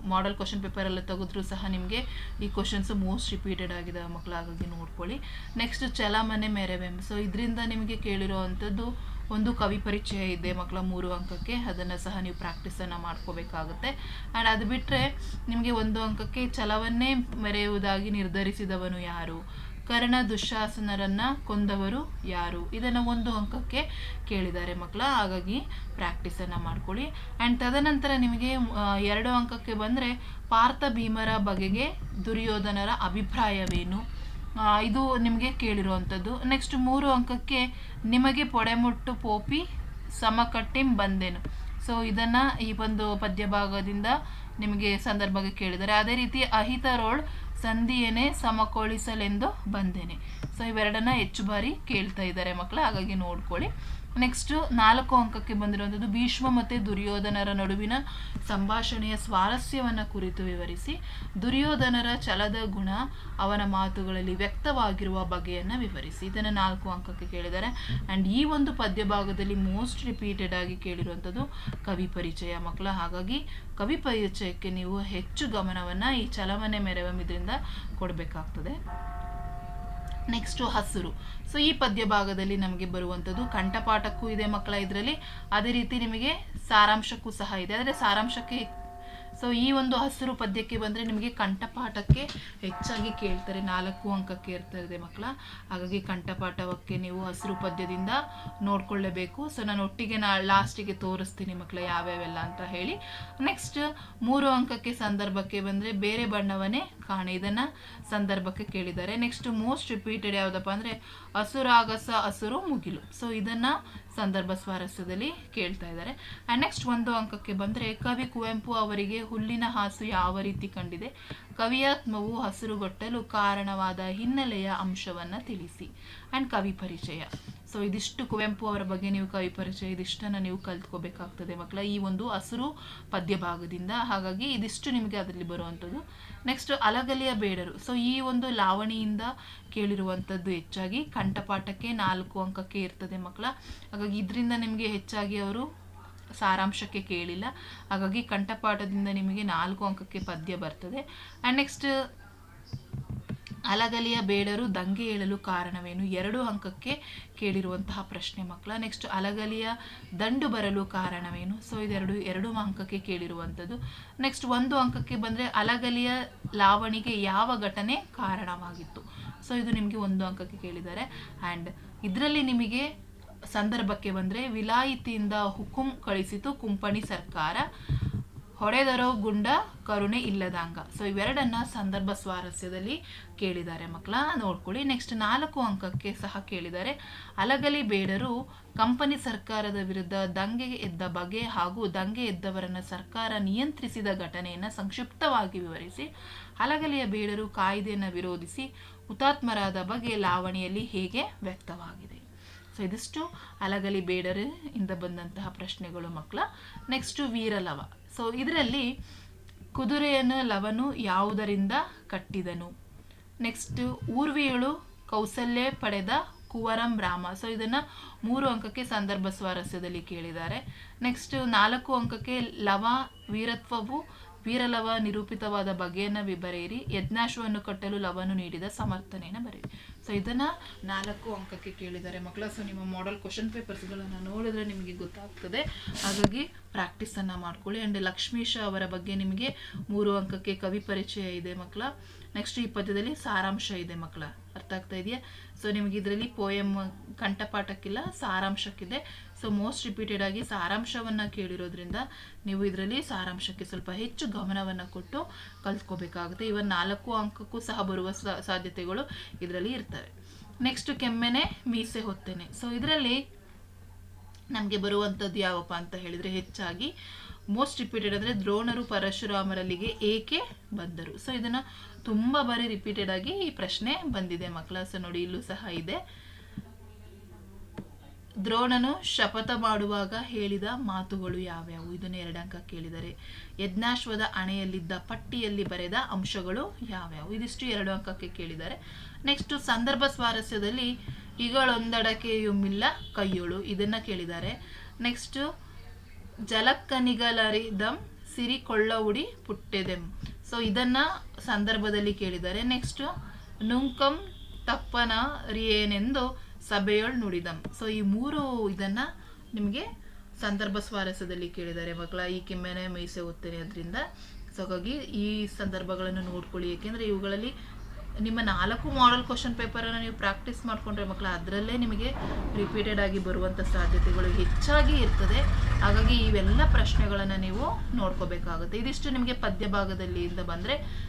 ಮಾಡೆಲ್ ಕ್ವಶನ್ ಪೇಪರಲ್ಲಿ ತೆಗೆದ್ರೂ ಸಹ ನಿಮಗೆ ಈ ಕ್ವಶನ್ಸು ಮೋಸ್ಟ್ ರಿಪೀಟೆಡ್ ಆಗಿದೆ. ಮಕ್ಕಳು ಹಾಗಾಗಿ ನೋಡ್ಕೊಳ್ಳಿ. ನೆಕ್ಸ್ಟ್ ಚಲಮನೆ ಮೆರೆವೆಂ ಸೊ ಇದರಿಂದ ನಿಮಗೆ ಕೇಳಿರೋ ಅಂಥದ್ದು ಒಂದು ಕವಿ ಪರಿಚಯ ಇದೆ ಮಕ್ಕಳ ಮೂರು ಅಂಕಕ್ಕೆ, ಅದನ್ನು ಸಹ ನೀವು ಪ್ರಾಕ್ಟೀಸನ್ನು ಮಾಡ್ಕೋಬೇಕಾಗುತ್ತೆ. ಆ್ಯಂಡ್ ಅದು ಬಿಟ್ಟರೆ ನಿಮಗೆ ಒಂದು ಅಂಕಕ್ಕೆ ಛಲವನ್ನೇ ಮೆರೆಯುವುದಾಗಿ ನಿರ್ಧರಿಸಿದವನು ಯಾರು? ಕರ್ಣ ದುಶಾಸನರನ್ನು ಕೊಂದವರು ಯಾರು? ಇದನ್ನು ಒಂದು ಅಂಕಕ್ಕೆ ಕೇಳಿದ್ದಾರೆ ಮಕ್ಕಳ, ಹಾಗಾಗಿ ಪ್ರಾಕ್ಟೀಸನ್ನು ಮಾಡ್ಕೊಳ್ಳಿ. ಆ್ಯಂಡ್ ತದನಂತರ ನಿಮಗೆ ಎರಡು ಅಂಕಕ್ಕೆ ಬಂದರೆ ಪಾರ್ಥ ಭೀಮರ ಬಗೆಗೆ ದುರ್ಯೋಧನರ ಅಭಿಪ್ರಾಯವೇನು? ಇದು ನಿಮಗೆ ಕೇಳಿರುವಂಥದ್ದು. ನೆಕ್ಸ್ಟ್ ಮೂರು ಅಂಕಕ್ಕೆ ನಿಮಗೆ ಪೊಡೆಮುಟ್ಟು ಪೋಪಿ, ಸಮಕಟ್ಟಿಂ ಬಂದೆನು ಸೊ ಇದನ್ನು ಈ ಒಂದು ಪದ್ಯ ಭಾಗದಿಂದ ನಿಮಗೆ ಸಂದರ್ಭಕ್ಕೆ ಕೇಳಿದ್ದಾರೆ ಅದೇ ರೀತಿ ಅಹಿತರೋಳ್, ಸಂಧಿಯೇನೆ ಸಮಕೋಳಿಸಲೆಂದು ಬಂದೇನೆ ಸೊ ಇವೆರಡನ್ನ ಹೆಚ್ಚು ಬಾರಿ ಕೇಳ್ತಾ ಇದ್ದಾರೆ ಮಕ್ಕಳು ಹಾಗಾಗಿ ನೋಡ್ಕೊಳ್ಳಿ. ನೆಕ್ಸ್ಟ್ ನಾಲ್ಕು ಅಂಕಕ್ಕೆ ಬಂದಿರುವಂಥದ್ದು ಭೀಷ್ಮ ಮತ್ತು ದುರ್ಯೋಧನರ ನಡುವಿನ ಸಂಭಾಷಣೆಯ ಸ್ವಾರಸ್ಯವನ್ನು ಕುರಿತು ವಿವರಿಸಿ. ದುರ್ಯೋಧನರ ಛಲದ ಗುಣ ಅವನ ಮಾತುಗಳಲ್ಲಿ ವ್ಯಕ್ತವಾಗಿರುವ ಬಗೆಯನ್ನು ವಿವರಿಸಿ. ಇದನ್ನು ನಾಲ್ಕು ಅಂಕಕ್ಕೆ ಕೇಳಿದ್ದಾರೆ ಆ್ಯಂಡ್ ಈ ಒಂದು ಪದ್ಯ ಭಾಗದಲ್ಲಿ ಮೋಸ್ಟ್ ರಿಪೀಟೆಡ್ ಆಗಿ ಕೇಳಿರುವಂಥದ್ದು ಕವಿ ಪರಿಚಯ ಮಕ್ಕಳ. ಹಾಗಾಗಿ ಕವಿ ಪರಿಚಯಕ್ಕೆ ನೀವು ಹೆಚ್ಚು ಗಮನವನ್ನು ಈ ಚಲಮನೆ ಮೆರವಂ ಇದರಿಂದ ಕೊಡಬೇಕಾಗ್ತದೆ. ನೆಕ್ಸ್ಟು ಹಸಿರು. ಸೊ ಈ ಪದ್ಯ ಭಾಗದಲ್ಲಿ ನಮಗೆ ಬರುವಂಥದ್ದು ಕಂಠಪಾಠಕ್ಕೂ ಇದೆ ಮಕ್ಕಳ ಇದರಲ್ಲಿ. ಅದೇ ರೀತಿ ನಿಮಗೆ ಸಾರಾಂಶಕ್ಕೂ ಸಹ ಇದೆ. ಆದರೆ ಸಾರಾಂಶಕ್ಕೆ ಸೊ ಈ ಒಂದು ಹಸಿರು ಪದ್ಯಕ್ಕೆ ಬಂದರೆ ನಿಮಗೆ ಕಂಠಪಾಠಕ್ಕೆ ಹೆಚ್ಚಾಗಿ ಕೇಳ್ತಾರೆ, ನಾಲ್ಕು ಅಂಕಕ್ಕೆ ಇದೆ ಮಕ್ಕಳ. ಹಾಗಾಗಿ ಕಂಠಪಾಠಕ್ಕೆ ನೀವು ಹಸಿರು ಪದ್ಯದಿಂದ ನೋಡ್ಕೊಳ್ಳೇಬೇಕು. ಸೊ ನಾನು ಒಟ್ಟಿಗೆ ನಾ ಲಾಸ್ಟಿಗೆ ತೋರಿಸ್ತೀನಿ ಮಕ್ಕಳ ಯಾವ್ಯಾವೆಲ್ಲ ಅಂತ ಹೇಳಿ. ನೆಕ್ಸ್ಟ್ ಮೂರು ಅಂಕಕ್ಕೆ ಸಂದರ್ಭಕ್ಕೆ ಬಂದರೆ ಬೇರೆ ಬಣ್ಣವನ್ನೇ ಕಾಣೆ, ಇದನ್ನು ಸಂದರ್ಭಕ್ಕೆ ಕೇಳಿದ್ದಾರೆ. ನೆಕ್ಸ್ಟ್ ಮೋಸ್ಟ್ ರಿಪೀಟೆಡ್ ಯಾವುದಪ್ಪ ಅಂದರೆ ಹಸುರಾಗಸ ಹಸುರು ಮುಗಿಲು. ಸೊ ಇದನ್ನು ಸಂದರ್ಭ ಸ್ವಾರಸ್ಯದಲ್ಲಿ ಕೇಳ್ತಾ ಇದ್ದಾರೆ. ಆ್ಯಂಡ್ ನೆಕ್ಸ್ಟ್ ಒಂದು ಅಂಕಕ್ಕೆ ಬಂದರೆ ಕವಿ ಕುವೆಂಪು ಅವರಿಗೆ ಹುಲ್ಲಿನ ಹಾಸು ಯಾವ ರೀತಿ ಕಂಡಿದೆ? ಕವಿಯಾತ್ಮವು ಹಸಿರುಗೊಟ್ಟಲು ಕಾರಣವಾದ ಹಿನ್ನೆಲೆಯ ಅಂಶವನ್ನು ತಿಳಿಸಿ. ಆ್ಯಂಡ್ ಕವಿ ಪರಿಚಯ. ಸೊ ಇದಿಷ್ಟು ಕುವೆಂಪು ಅವರ ಬಗ್ಗೆ ನೀವು ಕವಿ ಪರಿಚಯ, ಇದಿಷ್ಟನ್ನು ನೀವು ಕಲ್ತ್ಕೋಬೇಕಾಗ್ತದೆ ಮಕ್ಕಳ. ಈ ಒಂದು ಹಸಿರು ಪದ್ಯ ಭಾಗದಿಂದ ಹಾಗಾಗಿ ಇದಿಷ್ಟು ನಿಮಗೆ ಅದರಲ್ಲಿ ಬರುವಂಥದ್ದು. ನೆಕ್ಸ್ಟ್ ಅಲಗಲಿಯ ಬೇಡರು. ಸೊ ಈ ಒಂದು ಲಾವಣಿಯಿಂದ ಕೇಳಿರುವಂಥದ್ದು ಹೆಚ್ಚಾಗಿ ಕಂಠಪಾಠಕ್ಕೆ ನಾಲ್ಕು ಅಂಕಕ್ಕೆ ಇರ್ತದೆ ಮಕ್ಕಳ. ಹಾಗಾಗಿ ಇದರಿಂದ ನಿಮಗೆ ಹೆಚ್ಚಾಗಿ ಅವರು ಸಾರಾಂಶಕ್ಕೆ ಕೇಳಿಲ್ಲ. ಹಾಗಾಗಿ ಕಂಠಪಾಠದಿಂದ ನಿಮಗೆ ನಾಲ್ಕು ಅಂಕಕ್ಕೆ ಪದ್ಯ ಬರ್ತದೆ. ಆ್ಯಂಡ್ ನೆಕ್ಸ್ಟ್ ಅಲಗಲಿಯ ಬೇಡರು ದಂಗೆ ಏಳಲು ಕಾರಣವೇನು? ಎರಡು ಅಂಕಕ್ಕೆ ಕೇಳಿರುವಂತಹ ಪ್ರಶ್ನೆ ಮಕ್ಕಳ. ನೆಕ್ಸ್ಟ್ ಅಲಗಲಿಯ ದಂಡು ಬರಲು ಕಾರಣವೇನು? ಸೊ ಇದೆರಡು, ಎರಡು ಅಂಕಕ್ಕೆ ಕೇಳಿರುವಂಥದ್ದು. ನೆಕ್ಸ್ಟ್ ಒಂದು ಅಂಕಕ್ಕೆ ಬಂದರೆ ಅಲಗಲಿಯ ಲಾವಣಿಗೆ ಯಾವ ಘಟನೆ ಕಾರಣವಾಗಿತ್ತು? ಸೊ ಇದು ನಿಮಗೆ ಒಂದು ಅಂಕಕ್ಕೆ ಕೇಳಿದ್ದಾರೆ. ಆ್ಯಂಡ್ ಇದರಲ್ಲಿ ನಿಮಗೆ ಸಂದರ್ಭಕ್ಕೆ ಬಂದರೆ ವಿಲಾಯಿತಿಯಿಂದ ಹುಕುಂ ಕಳಿಸಿತು, ಕುಂಪಣಿ ಸರ್ಕಾರ. ಹೊಡೆದರೋ ಗುಂಡ, ಕರುಣೆ ಇಲ್ಲದಂಗ. ಸೊ ಇವೆರಡನ್ನ ಸಂದರ್ಭ ಸ್ವಾರಸ್ಯದಲ್ಲಿ ಕೇಳಿದ್ದಾರೆ ಮಕ್ಕಳ. ನೋಡ್ಕೊಳ್ಳಿ ನೆಕ್ಸ್ಟ್ ನಾಲ್ಕು ಅಂಕಕ್ಕೆ ಸಹ ಕೇಳಿದ್ದಾರೆ. ಅಲಗಲಿ ಬೇಡರು, ಕಂಪನಿ ಸರ್ಕಾರದ ವಿರುದ್ಧ ದಂಗೆ ಎದ್ದ ಬಗೆ ಹಾಗೂ ದಂಗೆ ಎದ್ದವರನ್ನ ಸರ್ಕಾರ ನಿಯಂತ್ರಿಸಿದ ಘಟನೆಯನ್ನು ಸಂಕ್ಷಿಪ್ತವಾಗಿ ವಿವರಿಸಿ, ಅಲಗಲಿಯ ಬೇಡರು ಕಾಯ್ದೆಯನ್ನು ವಿರೋಧಿಸಿ, ಹುತಾತ್ಮರಾದ ಬಗ್ಗೆ ಲಾವಣಿಯಲ್ಲಿ ಹೇಗೆ ವ್ಯಕ್ತವಾಗಿದೆ. ಸೊ ಇದಿಷ್ಟು ಅಲಗಲಿ ಬೇಡರಿಂದ ಬಂದಂತಹ ಪ್ರಶ್ನೆಗಳು ಮಕ್ಕಳ. ನೆಕ್ಸ್ಟು ವೀರಲವ. ಸೊ ಇದರಲ್ಲಿ ಕುದುರೆಯನ್ನು, ಲವನು ಯಾವುದರಿಂದ ಕಟ್ಟಿದನು? ನೆಕ್ಸ್ಟ್ ಊರ್ವಿಯಳು ಕೌಸಲ್ಯ ಪಡೆದ ಕುವರಂ ರಾಮ ಸೊ ಇದನ್ನು ಮೂರು ಅಂಕಕ್ಕೆ ಸಂದರ್ಭ ಸ್ವಾರಸ್ಯದಲ್ಲಿ ಕೇಳಿದ್ದಾರೆ. ನೆಕ್ಸ್ಟ್ ನಾಲ್ಕು ಅಂಕಕ್ಕೆ ಲವ ವೀರತ್ವವು ವೀರಲವ ನಿರೂಪಿತವಾದ ಬಗೆಯನ್ನು ಬರೆಯಿರಿ ಯಜ್ಞಾಶ್ವವನ್ನು ಕಟ್ಟಲು ಲವನು ನೀಡಿದ ಸಮರ್ಥನೆಯನ್ನು ಬರೆಯಿರಿ. ಸೊ ಇದನ್ನು ನಾಲ್ಕು ಅಂಕಕ್ಕೆ ಕೇಳಿದ್ದಾರೆ. ಮಕ್ಕಳ ಸೊ ನಿಮ್ಮ ಮಾಡೆಲ್ ಕ್ವಶನ್ ಪೇಪರ್ಸ್ಗಳನ್ನು ನೋಡಿದ್ರೆ ನಿಮಗೆ ಗೊತ್ತಾಗ್ತದೆ. ಹಾಗಾಗಿ ಪ್ರಾಕ್ಟೀಸನ್ನು ಮಾಡ್ಕೊಳ್ಳಿ. ಆ್ಯಂಡ್ ಲಕ್ಷ್ಮೀಶ ಅವರ ಬಗ್ಗೆ ನಿಮಗೆ ಮೂರು ಅಂಕಕ್ಕೆ ಕವಿ ಪರಿಚಯ ಇದೆ ಮಕ್ಕಳ. ನೆಕ್ಸ್ಟ್ ಈ ಪದ್ಯದಲ್ಲಿ ಸಾರಾಂಶ ಇದೆ ಮಕ್ಕಳ. ಅರ್ಥ ಆಗ್ತಾ ಇದೆಯಾ? ಸೊ ನಿಮಗೆ ಇದರಲ್ಲಿ ಪೋಯಮ್ ಕಂಠಪಾಠಕ್ಕಿಲ್ಲ, ಸಾರಾಂಶಕ್ಕಿದೆ. ಸೊ ಮೋಸ್ಟ್ ರಿಪೀಟೆಡ್ ಆಗಿ ಸಾರಾಂಶವನ್ನು ಕೇಳಿರೋದ್ರಿಂದ ನೀವು ಇದರಲ್ಲಿ ಸಾರಾಂಶಕ್ಕೆ ಸ್ವಲ್ಪ ಹೆಚ್ಚು ಗಮನವನ್ನು ಕೊಟ್ಟು ಕಲ್ತ್ಕೋಬೇಕಾಗುತ್ತೆ. ಇವನ್ ನಾಲ್ಕು ಅಂಕಕ್ಕೂ ಸಹ ಬರುವ ಸಾಧ್ಯತೆಗಳು ಇದರಲ್ಲಿ ಇರ್ತವೆ. ನೆಕ್ಸ್ಟ್ ಕೆಮ್ಮೆನೆ, ಮೀಸೆ ಹೊತ್ತೇನೆ. ಸೊ ಇದರಲ್ಲಿ ನಮಗೆ ಬರುವಂಥದ್ದು ಯಾವಪ್ಪ ಅಂತ ಹೇಳಿದರೆ ಹೆಚ್ಚಾಗಿ ಮೋಸ್ಟ್ ರಿಪೀಟೆಡ್ ಅಂದರೆ ದ್ರೋಣರು ಪರಶುರಾಮರಲ್ಲಿಗೆ ಏಕೆ ಬಂದರು. ಸೊ ಇದನ್ನು ತುಂಬ ಬಾರಿ ರಿಪೀಟೆಡ್ ಆಗಿ ಈ ಪ್ರಶ್ನೆ ಬಂದಿದೆ. ಮಕ್ಕಳ ಸೊ ನೋಡಿ ಇಲ್ಲೂ ಸಹ ಇದೆ. ದ್ರೋಣನು ಶಪಥ ಮಾಡುವಾಗ ಹೇಳಿದ ಮಾತುಗಳು ಯಾವ್ಯಾವು? ಇದನ್ನು ಎರಡಂಕ ಕೇಳಿದರೆ. ಯಜ್ಞಾಶ್ವದ ಅಣೆಯಲ್ಲಿದ್ದ ಪಟ್ಟಿಯಲ್ಲಿ ಬರೆದ ಅಂಶಗಳು ಯಾವ್ಯಾವು? ಇದಿಷ್ಟು ಎರಡು ಅಂಕಕ್ಕೆ ಕೇಳಿದ್ದಾರೆ ನೆಕ್ಸ್ಟ್ ಸಂದರ್ಭ ಸ್ವಾರಸ್ಯದಲ್ಲಿ ಇಗಳೊಂದಡಕೆಯುಮಿಲ್ಲ ಕೈಯೊಳು. ಇದನ್ನ ಕೇಳಿದ್ದಾರೆ ನೆಕ್ಸ್ಟ್ ಜಲಕ್ಕನಿಗಲರಿದಂ ಸಿರಿ ಕೊಳ್ಳವುಡಿ ಪುಟ್ಟೆದೆಂ. ಸೊ ಇದನ್ನ ಸಂದರ್ಭದಲ್ಲಿ ಕೇಳಿದ್ದಾರೆ ನೆಕ್ಸ್ಟ್ ನುಂಕಂ ತಪ್ಪನ ರಿಯೇನೆಂದು ಸಭೆಯೊಳ್ ನುಡಿದಂ. ಸೊ ಈ ಮೂರು ಇದನ್ನ ನಿಮಗೆ ಸಂದರ್ಭ ಸ್ವಾರಸ್ಯದಲ್ಲಿ ಕೇಳಿದ್ದಾರೆ. ಮಕ್ಕಳ ಈ ಕೆಮ್ಮೆನೆ ಮೈಸೆ ಓದ್ತೇನೆ ಅದರಿಂದ. ಸೊ ಹಾಗಾಗಿ ಈ ಸಂದರ್ಭಗಳನ್ನು ನೋಡ್ಕೊಳ್ಳಿ. ಏಕೆಂದರೆ ಇವುಗಳಲ್ಲಿ ನಿಮ್ಮ ನಾಲ್ಕು ಮಾಡೆಲ್ ಕ್ವಶನ್ ಪೇಪರನ್ನು ನೀವು ಪ್ರಾಕ್ಟೀಸ್ ಮಾಡಿಕೊಂಡ್ರೆ ಮಕ್ಕಳ ಅದರಲ್ಲೇ ನಿಮಗೆ ರಿಪೀಟೆಡ್ ಆಗಿ ಬರುವಂಥ ಸಾಧ್ಯತೆಗಳು ಹೆಚ್ಚಾಗಿ ಇರ್ತದೆ. ಹಾಗಾಗಿ ಇವೆಲ್ಲ ಪ್ರಶ್ನೆಗಳನ್ನು ನೀವು ನೋಡ್ಕೋಬೇಕಾಗುತ್ತೆ. ಇದಿಷ್ಟು ನಿಮಗೆ ಪದ್ಯ ಭಾಗದಲ್ಲಿ ಇಂದ ಬಂದರೆ